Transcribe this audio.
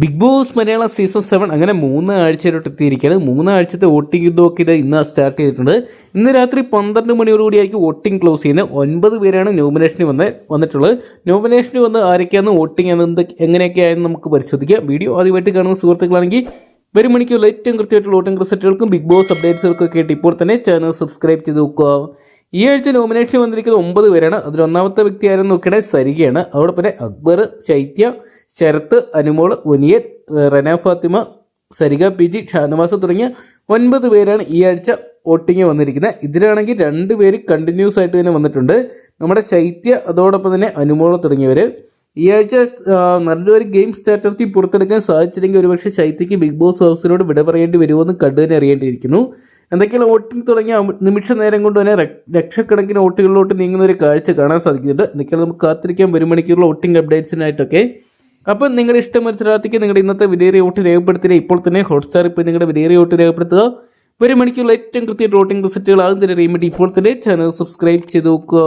Bigg Boss Malayalam season seven അങ്ങനെ മൂന്ന് ആഴ്ചയിലോട്ട് എത്തിയിരിക്കുകയാണ്. മൂന്ന് ആഴ്ചത്തെ വോട്ടിംഗ് ഇതൊക്കെ ഇത് ഇന്ന് സ്റ്റാർട്ട് ചെയ്തിട്ടുണ്ട്. ഇന്ന് രാത്രി പന്ത്രണ്ട് മണിയോടുകൂടിയായിരിക്കും വോട്ടിംഗ് ക്ലോസ് ചെയ്യുന്നത്. ഒൻപത് പേരാണ് നോമിനേഷന് വന്ന് വന്നിട്ടുള്ളത്. നോമിനേഷന് വന്ന് ആരൊക്കെയാണ് വോട്ടിംഗ് എന്ത് എങ്ങനെയൊക്കെയായെന്ന് നമുക്ക് പരിശോധിക്കാം. വീഡിയോ ആദ്യമായിട്ട് കാണുന്ന സുഹൃത്തുക്കളാണെങ്കിൽ വരും മണിക്കുള്ള ഏറ്റവും കൃത്യമായിട്ടുള്ള വോട്ടിംഗ് റിസൾട്ടുകൾക്കും ബിഗ് ബോസ് അപ്ഡേറ്റ്സുകൾക്കും ഒക്കെ ആയിട്ട് ഇപ്പോൾ തന്നെ ചാനൽ സബ്സ്ക്രൈബ് ചെയ്ത് നോക്കുക. ഈ ആഴ്ച നോമിനേഷൻ വന്നിരിക്കുന്നത് ഒമ്പത് പേരാണ്. അതിൽ ഒന്നാമത്തെ വ്യക്തി ആരെന്ന് നോക്കിയാൽ സരികയാണ്. അതോടൊപ്പം അക്ബർ ശൈത്യ Sarath Anumol onion Rena Fathima Sarika P G Shanavas തുടങ്ങിയ ഒൻപത് പേരാണ് ഈ ആഴ്ച വോട്ടിങ് വന്നിരിക്കുന്നത്. ഇതിലാണെങ്കിൽ രണ്ട് പേര് കണ്ടിന്യൂസ് ആയിട്ട് തന്നെ വന്നിട്ടുണ്ട്. നമ്മുടെ ശൈത്യ അതോടൊപ്പം തന്നെ അനുമോൾ തുടങ്ങിയവർ ഈ ആഴ്ച നല്ലൊരു ഗെയിം സ്ട്രാറ്റജി പുറത്തെടുക്കാൻ സാധിച്ചില്ലെങ്കിൽ ഒരുപക്ഷെ ശൈത്യക്ക് ബിഗ് ബോസ് ഹൗസിനോട് വിട പറയേണ്ടി വരുമെന്ന് കണ്ടു തന്നെ അറിയേണ്ടിയിരിക്കുന്നു. എന്തൊക്കെയാണ് വോട്ടിംഗ് തുടങ്ങിയ നിമിഷ നേരം കൊണ്ട് തന്നെ ലക്ഷക്കണക്കിന് വോട്ടുകളിലോട്ട് നീങ്ങുന്ന ഒരു കാഴ്ച കാണാൻ സാധിക്കുന്നുണ്ട്. എന്തൊക്കെയാണ് നമുക്ക് കാത്തിരിക്കാൻ വരും മണിക്കൂറുള്ള വോട്ടിംഗ് അപ്ഡേറ്റ്സിനായിട്ടൊക്കെ അപ്പം നിങ്ങളുടെ ഇഷ്ടം മത്സരാർത്ഥിക്ക് നിങ്ങളുടെ ഇന്നത്തെ വിലയേറിയ വോട്ട് രേഖപ്പെടുത്തിയ ഇപ്പോൾ തന്നെ ഹോട്ട്സ്റ്റാർ ഇപ്പോൾ നിങ്ങളുടെ വിലയേറിയ വോട്ട് രേഖപ്പെടുത്തുക. ഒരു മണിക്കുള്ള ഏറ്റവും കൃത്യമായിട്ട് വോട്ടിംഗ് റിസൾട്ടുകൾ ആകും തന്നെ അറിയാൻ ഇപ്പോൾ തന്നെ ചാനൽ സബ്സ്ക്രൈബ് ചെയ്ത് നോക്കുക.